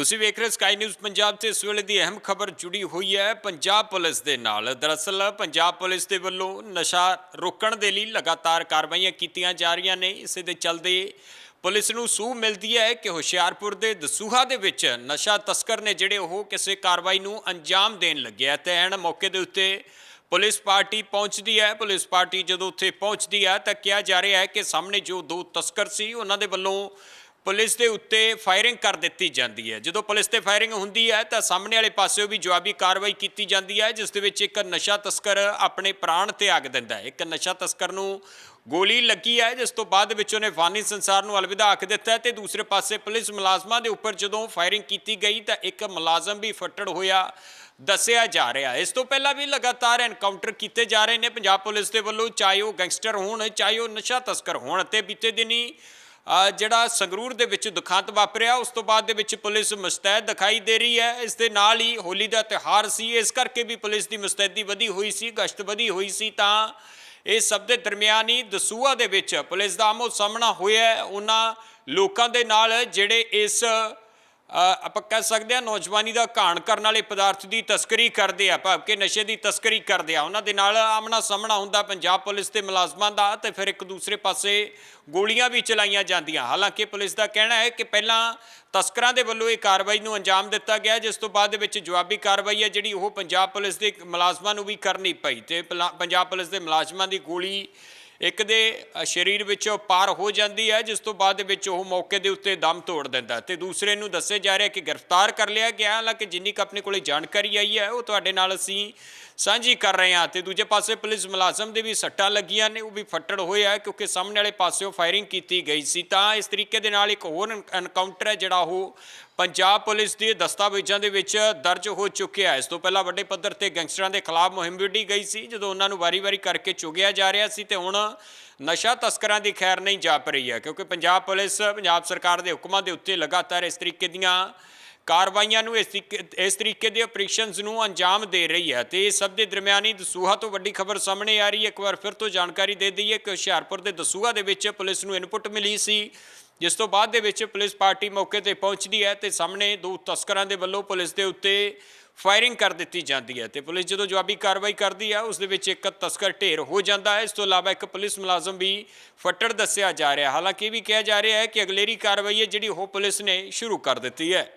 ਤੁਸੀਂ ਵੇਖ ਰਹੇ ਸਕਾਈ ਨਿਊਜ਼ ਪੰਜਾਬ ਤੇ ਇਸ ਵੇਲੇ ਦੀ ਅਹਿਮ ਖਬਰ ਜੁੜੀ ਹੋਈ ਹੈ ਪੰਜਾਬ ਪੁਲਿਸ ਦੇ ਨਾਲ। ਦਰਅਸਲ ਪੰਜਾਬ ਪੁਲਿਸ ਦੇ ਵੱਲੋਂ ਨਸ਼ਾ ਰੋਕਣ ਦੇ ਲਈ ਲਗਾਤਾਰ ਕਾਰਵਾਈਆਂ ਕੀਤੀਆਂ ਜਾ ਰਹੀਆਂ ਨੇ। ਇਸੇ ਦੇ ਚੱਲਦੇ ਪੁਲਿਸ ਨੂੰ ਸੂਹ ਮਿਲਦੀ ਹੈ ਕਿ ਹੁਸ਼ਿਆਰਪੁਰ ਦੇ ਦਸੂਹਾ ਦੇ ਵਿੱਚ ਨਸ਼ਾ ਤਸਕਰ ਨੇ ਜਿਹੜੇ ਉਹ ਕਿਸੇ ਕਾਰਵਾਈ ਨੂੰ ਅੰਜਾਮ ਦੇਣ ਲੱਗਿਆ ਤੇ ਐਨ ਮੌਕੇ ਦੇ ਉੱਤੇ ਪੁਲਿਸ ਪਾਰਟੀ ਪਹੁੰਚਦੀ ਹੈ। ਪੁਲਿਸ ਪਾਰਟੀ ਜਦੋਂ ਉੱਥੇ ਪਹੁੰਚਦੀ ਹੈ ਤਾਂ ਕਿਹਾ ਜਾ ਰਿਹਾ ਹੈ ਕਿ ਸਾਹਮਣੇ ਜੋ ਦੋ ਤਸਕਰ ਸੀ, ਉਹਨਾਂ ਦੇ ਵੱਲੋਂ ਪੁਲਿਸ ਦੇ ਉੱਤੇ ਫਾਇਰਿੰਗ ਕਰ ਦਿੱਤੀ ਜਾਂਦੀ ਹੈ। ਜਦੋਂ ਪੁਲਿਸ ਤੇ ਫਾਇਰਿੰਗ ਹੁੰਦੀ ਹੈ ਤਾਂ ਸਾਹਮਣੇ ਵਾਲੇ ਪਾਸਿਓਂ ਵੀ ਜਵਾਬੀ ਕਾਰਵਾਈ ਕੀਤੀ ਜਾਂਦੀ ਹੈ, ਜਿਸ ਦੇ ਵਿੱਚ ਇੱਕ ਨਸ਼ਾ ਤਸਕਰ ਆਪਣੇ ਪ੍ਰਾਣ 'ਤੇ ਆਗ ਦਿੰਦਾ ਹੈ। ਇੱਕ ਨਸ਼ਾ ਤਸਕਰ ਨੂੰ ਗੋਲੀ ਲੱਗੀ ਹੈ, ਜਿਸ ਤੋਂ ਬਾਅਦ ਵਿੱਚ ਉਹਨੇ ਫਾਨੀ ਸੰਸਾਰ ਨੂੰ ਅਲਵਿਦਾ ਆਖ ਦਿੱਤਾ ਹੈ ਤੇ ਦੂਸਰੇ ਪਾਸੇ ਪੁਲਿਸ ਮੁਲਾਜ਼ਮਾਂ ਦੇ ਉੱਪਰ ਜਦੋਂ ਫਾਇਰਿੰਗ ਕੀਤੀ ਗਈ ਤਾਂ ਇੱਕ ਮੁਲਾਜ਼ਮ ਵੀ ਫੱਟੜ ਹੋਇਆ ਦੱਸਿਆ ਜਾ ਰਿਹਾ ਇਸ ਤੋਂ ਪਹਿਲਾਂ ਵੀ ਲਗਾਤਾਰ ਐਨਕਾਊਂਟਰ ਕੀਤੇ ਜਾ ਰਹੇ ਨੇ। ਪੰਜਾਬ ਪੁਲਿਸ ਦੇ ਵੱਲੋਂ ਚਾਹੇ ਉਹ ਗੈਂਗਸਟਰ ਹੋਣ, ਚਾਹੇ ਉਹ ਨਸ਼ਾ ਤਸਕਰ ਹੋਣ ਤੇ ਬੀਤੇ ਦਿਨੀ ਜਿਹੜਾ ਸੰਗਰੂਰ ਦੇ ਵਿੱਚ ਦੁਖਾਂਤ ਵਾਪਰਿਆ, ਉਸ ਤੋਂ ਬਾਅਦ ਦੇ ਵਿੱਚ ਪੁਲਿਸ ਮੁਸਤੈਦ ਦਿਖਾਈ ਦੇ ਰਹੀ ਹੈ। ਇਸ ਦੇ ਨਾਲ ਹੀ ਹੋਲੀ ਦਾ ਤਿਉਹਾਰ ਸੀ। ਇਸ ਕਰਕੇ ਵੀ ਪੁਲਿਸ ਦੀ ਮੁਸਤੈਦੀ ਵਧੀ ਹੋਈ ਸੀ, ਗਸ਼ਤ ਵਧੀ ਹੋਈ ਸੀ ਤਾਂ ਇਹ ਸਭ ਦੇ ਦਰਮਿਆਨ ਹੀ ਦਸੂਆ ਦੇ ਵਿੱਚ ਪੁਲਿਸ ਦਾ ਆਮੋ ਸਾਹਮਣਾ ਹੋਇਆ ਉਹਨਾਂ ਲੋਕਾਂ ਦੇ ਨਾਲ ਜਿਹੜੇ ਇਸ ਆਪਾਂ ਕਹਿ ਸਕਦੇ ਹਾਂ ਨੌਜਵਾਨੀ ਦਾ ਘਾਣ ਕਰਨ ਵਾਲੇ ਪਦਾਰਥ ਦੀ ਤਸਕਰੀ ਕਰਦੇ ਆ, ਭਾਵ ਕਿ ਨਸ਼ੇ ਦੀ ਤਸਕਰੀ ਕਰਦੇ ਆ। ਉਹਨਾਂ ਦੇ ਨਾਲ ਆਮਣਾ ਸਾਹਮਣਾ ਹੁੰਦਾ ਪੰਜਾਬ ਪੁਲਿਸ ਦੇ ਮੁਲਾਜ਼ਮਾਂ ਦਾ ਤੇ ਫਿਰ ਇੱਕ ਦੂਸਰੇ ਪਾਸੇ ਗੋਲੀਆਂ ਵੀ ਚਲਾਈਆਂ ਜਾਂਦੀਆਂ। ਹਾਲਾਂਕਿ ਪੁਲਿਸ ਦਾ ਕਹਿਣਾ ਹੈ ਕਿ ਪਹਿਲਾਂ ਤਸਕਰਾਂ ਦੇ ਵੱਲੋਂ ਇਹ ਕਾਰਵਾਈ ਨੂੰ ਅੰਜਾਮ ਦਿੱਤਾ ਗਿਆ, ਜਿਸ ਤੋਂ ਬਾਅਦ ਦੇ ਵਿੱਚ ਜਵਾਬੀ ਕਾਰਵਾਈ ਹੈ ਜਿਹੜੀ ਉਹ ਪੰਜਾਬ ਪੁਲਿਸ ਦੇ ਮੁਲਾਜ਼ਮਾਂ ਨੂੰ ਵੀ ਕਰਨੀ ਪਈ ਤੇ ਪਲਾ- ਪੰਜਾਬ ਪੁਲਿਸ ਦੇ ਮੁਲਾਜ਼ਮਾਂ ਦੀ ਗੋਲੀ ਇੱਕ ਦੇ ਸਰੀਰ ਵਿੱਚੋਂ ਪਾਰ ਹੋ ਜਾਂਦੀ ਹੈ, ਜਿਸ ਤੋਂ ਬਾਅਦ ਦੇ ਵਿੱਚ ਉਹ ਮੌਕੇ ਦੇ ਉੱਤੇ ਦਮ ਤੋੜ ਦਿੰਦਾ ਹੈ। ਤੇ ਦੂਸਰੇ ਨੂੰ ਦੱਸਿਆ ਜਾ ਰਿਹਾ ਕਿ ਗ੍ਰਿਫਤਾਰ ਕਰ ਲਿਆ ਗਿਆ, ਹਾਲਾਂਕਿ ਜਿੰਨੀ ਕੁ ਆਪਣੇ ਕੋਲੇ ਜਾਣਕਾਰੀ ਆਈ ਹੈ, ਉਹ ਤੁਹਾਡੇ ਨਾਲ ਅਸੀਂ ਸਾਂਝੀ ਕਰ ਰਹੇ ਹਾਂ ਤੇ ਦੂਜੇ ਪਾਸੇ ਪੁਲਿਸ ਮੁਲਾਜ਼ਮ ਦੇ ਵੀ ਸੱਟਾਂ ਲੱਗੀਆਂ ਨੇ, ਉਹ ਵੀ ਫੱਟੜ ਹੋਏ ਆ ਕਿਉਂਕਿ ਸਾਹਮਣੇ ਵਾਲੇ ਪਾਸਿਓਂ ਫਾਇਰਿੰਗ ਕੀਤੀ ਗਈ ਸੀ। ਤਾਂ ਇਸ ਤਰੀਕੇ ਦੇ ਨਾਲ ਇੱਕ ਹੋਰ ਐਨਕਾਊਂਟਰ ਹੈ ਜਿਹੜਾ ਉਹ ਪੰਜਾਬ ਪੁਲਿਸ ਦੇ ਦਸਤਾਵੇਜ਼ਾਂ ਦੇ ਵਿੱਚ ਦਰਜ ਹੋ ਚੁੱਕਿਆ ਹੈ। ਇਸ ਤੋਂ ਪਹਿਲਾਂ ਵੱਡੇ ਪੱਧਰ ਤੇ ਗੈਂਗਸਟਰਾਂ ਦੇ ਖਿਲਾਫ ਮੁਹਿੰਮ ਵਿੱਢੀ ਗਈ ਸੀ, ਜਦੋਂ ਉਹਨਾਂ ਨੂੰ ਵਾਰੀ-ਵਾਰੀ ਕਰਕੇ ਚੁਗਿਆ ਜਾ ਰਿਹਾ ਸੀ ਤੇ ਹੁਣ ਨਸ਼ਾ ਤਸਕਰਾਂ ਦੀ ਖੈਰ ਨਹੀਂ ਜਾਪ ਰਹੀ ਹੈ। ਕਿਉਂਕਿ ਪੰਜਾਬ ਪੁਲਿਸ, ਪੰਜਾਬ ਸਰਕਾਰ ਦੇ ਹੁਕਮਾਂ ਦੇ ਉੱਤੇ ਲਗਾਤਾਰ ਇਸ ਤਰੀਕੇ ਦੀਆਂ ਕਾਰਵਾਈਆਂ ਨੂੰ ਇਸ ਤਰੀਕੇ ਇਸ ਤਰੀਕੇ ਦੇ ਆਪਰੇਸ਼ਨਸ ਨੂੰ ਅੰਜਾਮ ਦੇ ਰਹੀ ਹੈ ਤੇ ਇਹ ਸਭ ਦੇ ਦਰਮਿਆਨੀ ਦਸੂਹਾ ਤੋਂ ਵੱਡੀ ਖਬਰ ਸਾਹਮਣੇ ਆ ਰਹੀ ਹੈ। ਇੱਕ ਵਾਰ ਫਿਰ ਤੋਂ ਜਾਣਕਾਰੀ ਦੇ ਦਈਏ ਕਿ ਹੁਸ਼ਿਆਰਪੁਰ ਦੇ ਦਸੂਹਾ ਦੇ ਵਿੱਚ ਪੁਲਿਸ ਨੂੰ ਇਨਪੁਟ ਮਿਲੀ ਸੀ, ਜਿਸ ਤੋਂ ਬਾਅਦ ਦੇ ਵਿੱਚ ਪੁਲਿਸ ਪਾਰਟੀ ਮੌਕੇ ਤੇ ਪਹੁੰਚਦੀ ਹੈ ਤੇ ਸਾਹਮਣੇ ਦੋ ਤਸਕਰਾਂ ਦੇ ਵੱਲੋਂ ਪੁਲਿਸ ਦੇ ਉੱਤੇ ਫਾਇਰਿੰਗ ਕਰ ਦਿੱਤੀ ਜਾਂਦੀ ਹੈ ਤੇ ਪੁਲਿਸ ਜਦੋਂ ਜਵਾਬੀ ਕਾਰਵਾਈ ਕਰਦੀ ਹੈ, ਉਸ ਦੇ ਵਿੱਚ ਇੱਕ ਤਸਕਰ ਢੇਰ ਹੋ ਜਾਂਦਾ ਹੈ। ਇਸ ਤੋਂ ਇਲਾਵਾ ਇੱਕ ਪੁਲਿਸ ਮੁਲਾਜ਼ਮ ਵੀ ਫੱਟੜ ਦੱਸਿਆ ਜਾ ਰਿਹਾ। ਹਾਲਾਂਕਿ ਇਹ ਵੀ ਕਿਹਾ ਜਾ ਰਿਹਾ ਹੈ ਕਿ ਅਗਲੇਰੀ ਕਾਰਵਾਈ ਹੈ ਜਿਹੜੀ ਉਹ ਪੁਲਿਸ ਨੇ ਸ਼ੁਰੂ ਕਰ ਦਿੱਤੀ ਹੈ।